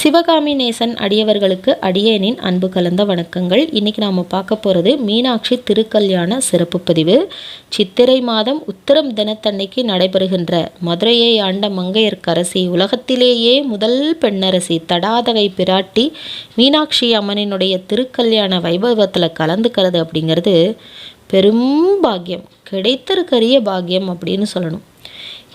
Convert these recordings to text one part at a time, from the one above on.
சிவகாமி நேசன் அடியவர்களுக்கு அடியேனின் அன்பு கலந்த வணக்கங்கள். இன்னைக்கு நாம் பார்க்க போகிறது மீனாட்சி திருக்கல்யாண சிறப்பு பதிவு. சித்திரை மாதம் உத்தரம் தினத்தன்னைக்கு நடைபெறுகின்ற மதுரையை ஆண்ட மங்கையர்க்கரசி உலகத்திலேயே முதல் பெண்ணரசி தடாதகை பிராட்டி மீனாட்சி அம்மனினுடைய திருக்கல்யாண வைபவத்தில் கலந்துக்கிறது அப்படிங்கிறது பெரும் பாக்கியம். கிடைத்திருக்கரிய பாக்கியம் அப்படின்னு சொல்லணும்.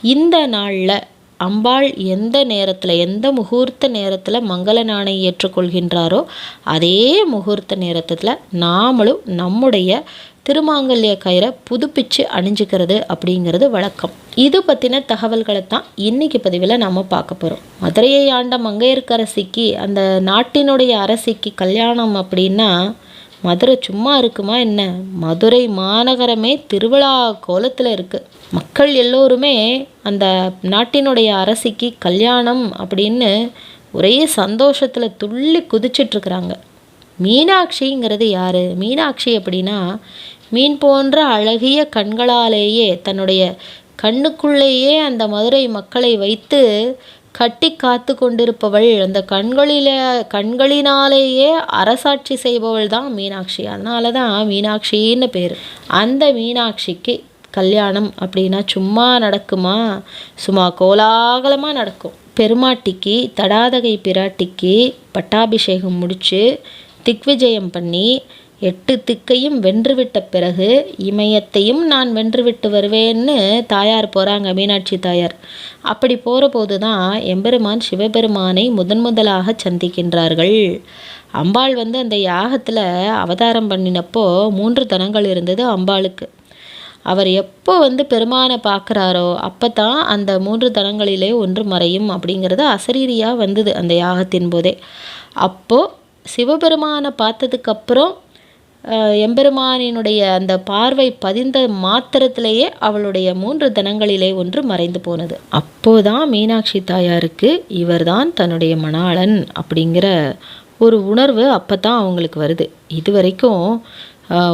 இந்த நாளில் அம்பாள் எந்த நேரத்தில் எந்த முகூர்த்த நேரத்தில் மங்கள நாணை ஏற்றுக்கொள்கின்றாரோ அதே முகூர்த்த நேரத்தில் நாமளும் நம்முடைய திருமாங்கல்ய கயிறை புதுப்பிச்சு அணிஞ்சுக்கிறது அப்படிங்கிறது வழக்கம். இது பற்றின தகவல்களை தான் இன்னைக்கு பதிவில் நம்ம பார்க்க போகிறோம் மதுரையை ஆண்ட மங்கையர்க்கரசிக்கு அந்த நாட்டினுடைய அரசிக்கு கல்யாணம் அப்படின்னா மதுரை சும்மா இருக்குமா என்ன? மதுரை மாநகரமே திருவிழா கோலத்தில் இருக்குது மக்கள் எல்லோருமே அந்த நாட்டினுடைய அரசிக்கு கல்யாணம் அப்படின்னு ஒரே சந்தோஷத்தில் துள்ளி குதிச்சிட்ருக்குறாங்க. மீனாட்சிங்கிறது யார்? மீனாட்சி அப்படின்னா மீன் போன்ற அழகிய கண்களாலேயே தன்னுடைய கண்ணுக்குள்ளேயே அந்த மதுரை மக்களை வைத்து கட்டி காத்து கொண்டிருப்பவள் அந்த கண்களில கண்களினாலேயே அரசாட்சி செய்பவள் தான் மீனாட்சி. அதனால தான் மீனாட்சின்னு பேர். அந்த மீனாட்சிக்கு கல்யாணம் அப்படின்னா சும்மா நடக்குமா? சும்மா கோலாகலமாக நடக்கும். பெருமாட்டிக்கு தடாதகை பிராட்டிக்கு பட்டாபிஷேகம் முடித்து திக்விஜயம் பண்ணி எட்டு திக்கையும் வென்றுவிட்ட பிறகு இமயத்தையும் நான் வென்றுவிட்டு வருவேன்னு தாயார் போகிறாங்க மீனாட்சி தாயார். அப்படி போகிற போது தான் எம்பெருமான் சிவபெருமானை முதன் முதலாக சந்திக்கின்றார்கள். அம்பாள் வந்து அந்த யாகத்தில் அவதாரம் பண்ணினப்போ மூன்று தனங்கள் இருந்தது அம்பாளுக்கு. அவர் எப்போ வந்து பெருமானை பார்க்குறாரோ அப்போ தான் அந்த மூன்று தனங்களிலே ஒன்று மறையும் அப்படிங்கிறது அசரீரியாக வந்தது அந்த யாகத்தின் போதே. அப்போது சிவபெருமானை பார்த்ததுக்கப்புறம் எம்பெருமானினுடைய அந்த பார்வை பதிந்த மாத்திரத்திலேயே அவளுடைய மூன்று தனங்களிலே ஒன்று மறைந்து போனது. அப்போதான் மீனாட்சி தாயாருக்கு இவர்தான் தன்னுடைய மணாளன் அப்படிங்கிற ஒரு உணர்வு அப்போ தான் அவங்களுக்கு வருது. இது வரைக்கும்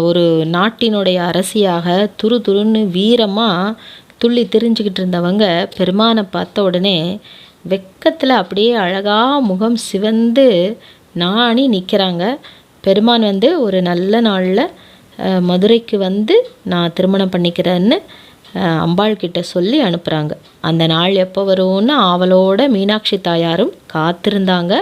ஒரு நாட்டினுடைய அரசியாக துரு துருன்னு வீரமாக துள்ளி தெரிஞ்சுக்கிட்டு இருந்தவங்க பெருமானை பார்த்த உடனே வெக்கத்தில் அப்படியே அழகாக முகம் சிவந்து நாணி நிற்கிறாங்க பெருமான் வந்து ஒரு நல்ல நாளில் மதுரைக்கு வந்து நான் திருமணம் பண்ணிக்கிறேன்னு அம்பாள் கிட்ட சொல்லி அனுப்புகிறாங்க அந்த நாள் எப்போ வரும்னு ஆவலோட மீனாட்சி தாயாரும் காத்திருந்தாங்க.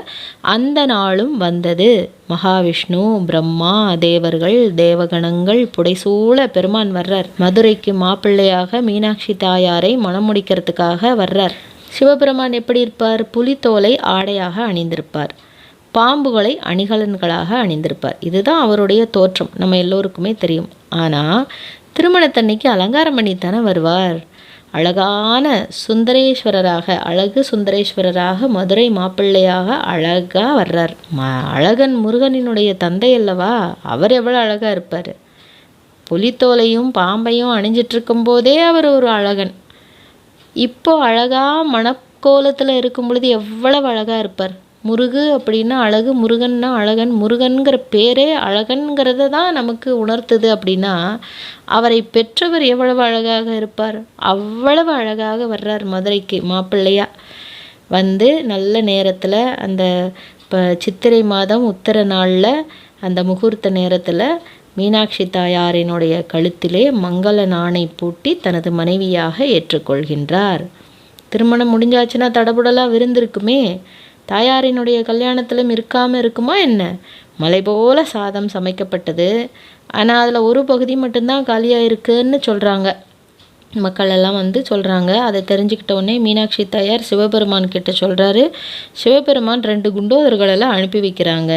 அந்த நாளும் வந்தது. மகாவிஷ்ணு பிரம்மா தேவர்கள் தேவகணங்கள் புடைசூழ பெருமான் வர்றார். மதுரைக்கு மாப்பிள்ளையாக மீனாட்சி தாயாரை மனம் முடிக்கிறதுக்காக வர்றார். சிவபெருமான் எப்படி இருப்பார்? புலித்தோலை ஆடையாக அணிந்திருப்பார். பாம்புகளை அணிகலன்களாக அணிந்திருப்பார். இதுதான் அவருடைய தோற்றம். நம்ம எல்லோருக்குமே தெரியும். ஆனால் திருமணத்தன்னைக்கு அலங்காரம் பண்ணித்தானே வருவார்? அழகான சுந்தரேஸ்வரராக அழகு சுந்தரேஸ்வரராக மதுரை மாப்பிள்ளையாக அழகாக வர்றார். ம அழகன் முருகனினுடைய தந்தை அல்லவா? அவர் எவ்வளோ அழகாக இருப்பார். புலித்தோலையும் பாம்பையும் அணிஞ்சிட்ருக்கும் போதே அவர் ஒரு அழகன். இப்போ அழகாக மணக்கோலத்தில் இருக்கும் பொழுது எவ்வளவு அழகாக இருப்பார். முருகு அப்படின்னா அழகு முருகன்னா அழகன் முருகன்கிற பேரே அழகன்கிறத தான் நமக்கு உணர்த்துது அப்படின்னா அவரை பெற்றவர் எவ்வளவு அழகாக இருப்பார்? அவ்வளவு அழகாக வர்றார் மதுரைக்கு மாப்பிள்ளையா. வந்து நல்ல நேரத்தில் அந்த இப்போ சித்திரை மாதம் உத்தர நாளில் அந்த முகூர்த்த நேரத்தில் மீனாட்சி தாயாரினுடைய கழுத்திலே மங்கள நாணை பூட்டி தனது மனைவியாக ஏற்றுக்கொள்கின்றார். திருமணம் முடிஞ்சாச்சுன்னா தடபுடலாக விருந்திருக்குமே. தாயாரினுடைய கல்யாணத்திலும் இருக்காமல் இருக்குமா என்ன? மலை போல சாதம் சமைக்கப்பட்டது. ஆனால் அதில் ஒரு பகுதி மட்டும்தான் காலியாக இருக்குன்னு சொல்கிறாங்க மக்கள் எல்லாம் வந்து சொல்கிறாங்க அதை தெரிஞ்சுக்கிட்ட உடனே மீனாட்சி தாயார் சிவபெருமான் கிட்ட சொல்கிறாரு சிவபெருமான் ரெண்டு குண்டோதர்களெல்லாம் அனுப்பி வைக்கிறாங்க.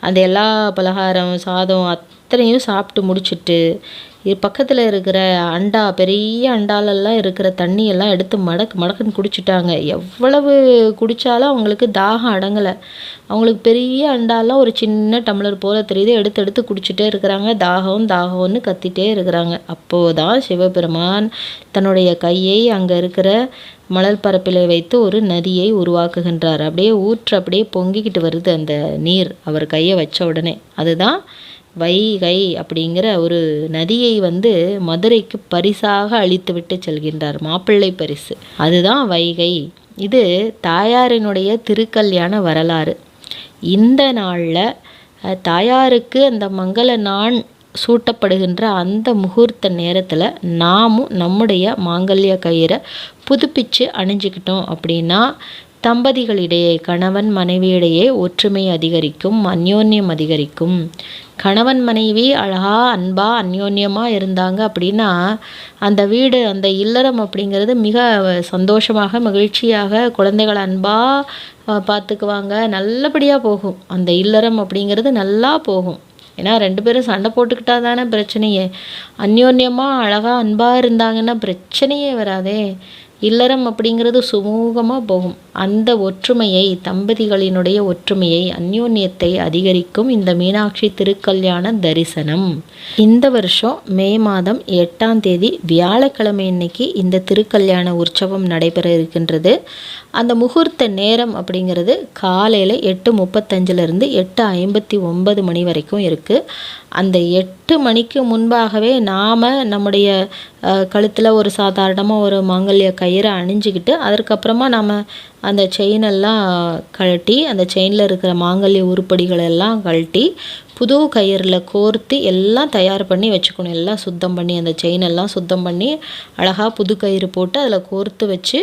அந்த எல்லா பலகாரம் சாதம் அத்தனையும் சாப்பிட்டு முடிச்சுட்டு பக்கத்தில் இருக்கிற அண்டா பெரிய அண்டாலெல்லாம் இருக்கிற தண்ணியெல்லாம் எடுத்து மடக்கு மடக்குன்னு குடிச்சிட்டாங்க. எவ்வளவு குடித்தாலும் அவங்களுக்கு தாகம் அடங்கலை. அவங்களுக்கு பெரிய அண்டாலாம் ஒரு சின்ன டம்ளர் போல் தெரியுது. எடுத்து எடுத்து குடிச்சிட்டே இருக்கிறாங்க. தாகம் தாகம்னு கத்திட்டே இருக்கிறாங்க. அப்போது தான் சிவபெருமான் தன்னுடைய கையை அங்கே இருக்கிற மணல் பரப்பில் வைத்து ஒரு நதியை உருவாக்குகின்றார். அப்படியே ஊற்று அப்படியே பொங்கிக்கிட்டு வருது அந்த நீர். அவர் கையை வச்ச உடனே. அதுதான் வைகை அப்படிங்கிற ஒரு நதியை வந்து மதுரைக்கு பரிசாக அளித்துவிட்டு செல்கின்றார் மாப்பிள்ளை பரிசு. அதுதான் வைகை. இது தாயாரினுடைய திருக்கல்யாண வரலாறு. இந்த நாளில் தாயாருக்கு அந்த மங்கள நான் சூட்டப்படுகின்ற அந்த முகூர்த்த நேரத்தில் நாமும் நம்முடைய மாங்கல்ய கயிறை புதுப்பிச்சு அணிஞ்சுக்கிட்டோம் அப்படின்னா தம்பதிகளிடையே கணவன் மனைவியிடையே ஒற்றுமை அதிகரிக்கும் அந்யோன்யம் அதிகரிக்கும். கணவன் மனைவி அழகா அன்பா அந்யோன்யமாக இருந்தாங்க அப்படின்னா அந்த வீடு அந்த இல்லறம் அப்படிங்கிறது மிக சந்தோஷமாக மகிழ்ச்சியாக குழந்தைகள் அன்பாக பார்த்துக்குவாங்க நல்லபடியாக போகும். அந்த இல்லறம் அப்படிங்கிறது நல்லா போகும். ஏன்னா ரெண்டு பேரும் சண்டை போட்டுக்கிட்டா தானே பிரச்சனையே. அந்யோன்யமாக அழகாக அன்பாக இருந்தாங்கன்னா பிரச்சனையே வராதே. இல்லறம் அப்படிங்கிறது சுமூகமாக போகும். அந்த ஒற்றுமையை தம்பதிகளினுடைய ஒற்றுமையை அந்யோன்யத்தை அதிகரிக்கும் இந்த மீனாட்சி திருக்கல்யாண தரிசனம். இந்த வருஷம் மே மாதம் எட்டாம் தேதி வியாழக்கிழமை இன்னைக்கு இந்த திருக்கல்யாண உற்சவம் நடைபெற இருக்கின்றது. அந்த முகூர்த்த நேரம் அப்படிங்கிறது காலையில் எட்டு முப்பத்தஞ்சிலேருந்து எட்டு ஐம்பத்தி ஒன்பது மணி வரைக்கும் இருக்குது அந்த எட்டு மணிக்கு முன்பாகவே நாம் நம்முடைய கழுத்தில் ஒரு சாதாரணமாக ஒரு மாங்கல்ய கயிறை அணிஞ்சிக்கிட்டு அதற்கப்புறமா நாம் அந்த செயினெல்லாம் கழட்டி அந்த செயினில் இருக்கிற மாங்கல்ய உருப்படிகள் எல்லாம் கழட்டி புது கயிறில் கோர்த்து எல்லாம் தயார் பண்ணி வச்சுக்கணும். எல்லாம் சுத்தம் பண்ணி அந்த செயின் எல்லாம் சுத்தம் பண்ணி அழகாக புது கயிறு போட்டு அதில் கோர்த்து வச்சு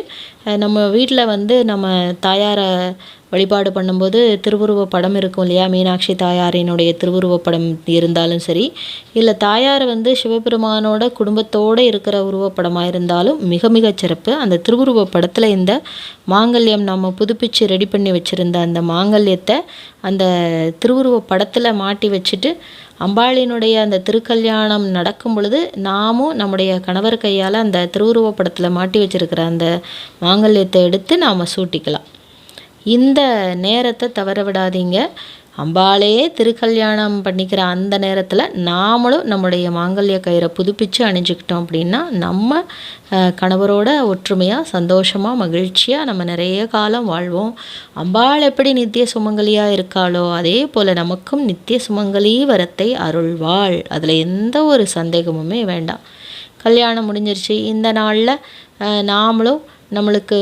நம்ம வீட்டில் வந்து நம்ம தாயாரை வழிபாடு பண்ணும்போது திருவுருவ படம் இருக்கும் இல்லையா? மீனாட்சி தாயாரினுடைய திருவுருவ படம் இருந்தாலும் சரி. இல்லை தாயார் வந்து சிவபெருமானோட குடும்பத்தோடு இருக்கிற உருவப்படமாக இருந்தாலும் மிக மிக சிறப்பு. அந்த திருவுருவ படத்தில் இந்த மாங்கல்யம் நம்ம புதுப்பிச்சு ரெடி பண்ணி வச்சுருந்த அந்த மாங்கல்யத்தை அந்த திருவுருவ படத்தில் மாட்டி வச்சுட்டு அம்பாளினுடைய அந்த திருக்கல்யாணம் நடக்கும் பொழுது நாமும் நம்முடைய கணவர் கையால் அந்த திருவுருவ படத்தில் மாட்டி வச்சுருக்கிற அந்த மாங்கல்யத்தை எடுத்து நாம் சூட்டிக்கலாம். இந்த நேரத்தை தவற விடாதீங்க. அம்பாளே திருக்கல்யாணம் பண்ணிக்கிற அந்த நேரத்தில் நாமளும் நம்முடைய மாங்கல்ய கயிறை புதுப்பித்து அணிஞ்சுக்கிட்டோம் அப்படின்னா நம்ம கணவரோட ஒற்றுமையாக சந்தோஷமாக மகிழ்ச்சியாக நம்ம நிறைய காலம் வாழ்வோம். அம்பாள் எப்படி நித்திய சுமங்கலியாக இருக்காளோ அதே போல் நமக்கும் நித்திய சுமங்கலி வரத்தை அருள்வாள். அதில் எந்த ஒரு சந்தேகமுமே வேண்டாம். கல்யாணம் முடிஞ்சிருச்சு. இந்த நாளில் நாமளும் நம்மளுக்கு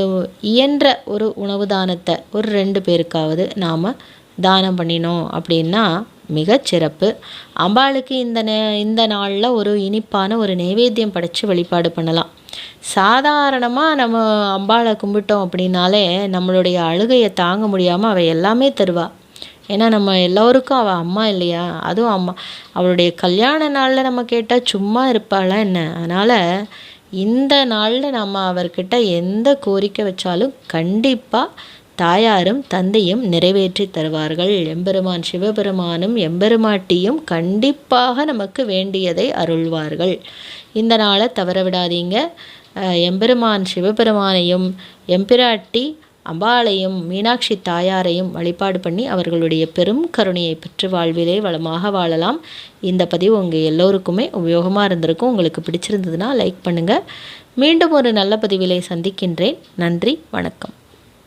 இயன்ற ஒரு உணவு தானத்தை ஒரு ரெண்டு பேருக்காவது நாம் தானம் பண்ணினோம் அப்படின்னா மிகச்சிறப்பு அம்பாளுக்கு இந்த நே இந்த நாளில் ஒரு இனிப்பான ஒரு நைவேத்தியம் படைத்து வழிபாடு பண்ணலாம். சாதாரணமாக நம்ம அம்பாளை கும்பிட்டோம் அப்படின்னாலே நம்மளுடைய அழுகையை தாங்க முடியாமல் அவள் எல்லாமே தருவாள் ஏன்னா நம்ம எல்லோருக்கும் அவள் அம்மா இல்லையா? அதுவும் அம்மா. அவளுடைய கல்யாண நாளில் நம்ம கேட்டால் சும்மா இருப்பாளா என்ன? அதனால் இந்த நாளில் நம்ம அவர்கிட்ட எந்த கோரிக்கை வச்சாலும் கண்டிப்பாக தாயாரும் தந்தையும் நிறைவேற்றி தருவார்கள். எம்பெருமான் சிவபெருமானும் எம்பெருமாட்டியும் கண்டிப்பாக நமக்கு வேண்டியதை அருள்வார்கள். இந்த நாளை தவற விடாதீங்க. எம்பெருமான் சிவபெருமானையும் எம்பிராட்டி அம்பாளையும் மீனாட்சி தாயாரையும் வழிபாடு பண்ணி அவர்களுடைய பெரும் கருணையை பெற்று வாழ்விலே வளமாக வாழலாம். இந்த பதிவு உங்கள் எல்லோருக்குமே உபயோகமாக இருந்திருக்கும். உங்களுக்கு பிடிச்சிருந்ததுன்னா லைக் பண்ணுங்கள் மீண்டும் ஒரு நல்ல பதிவிலை சந்திக்கின்றேன். நன்றி வணக்கம்.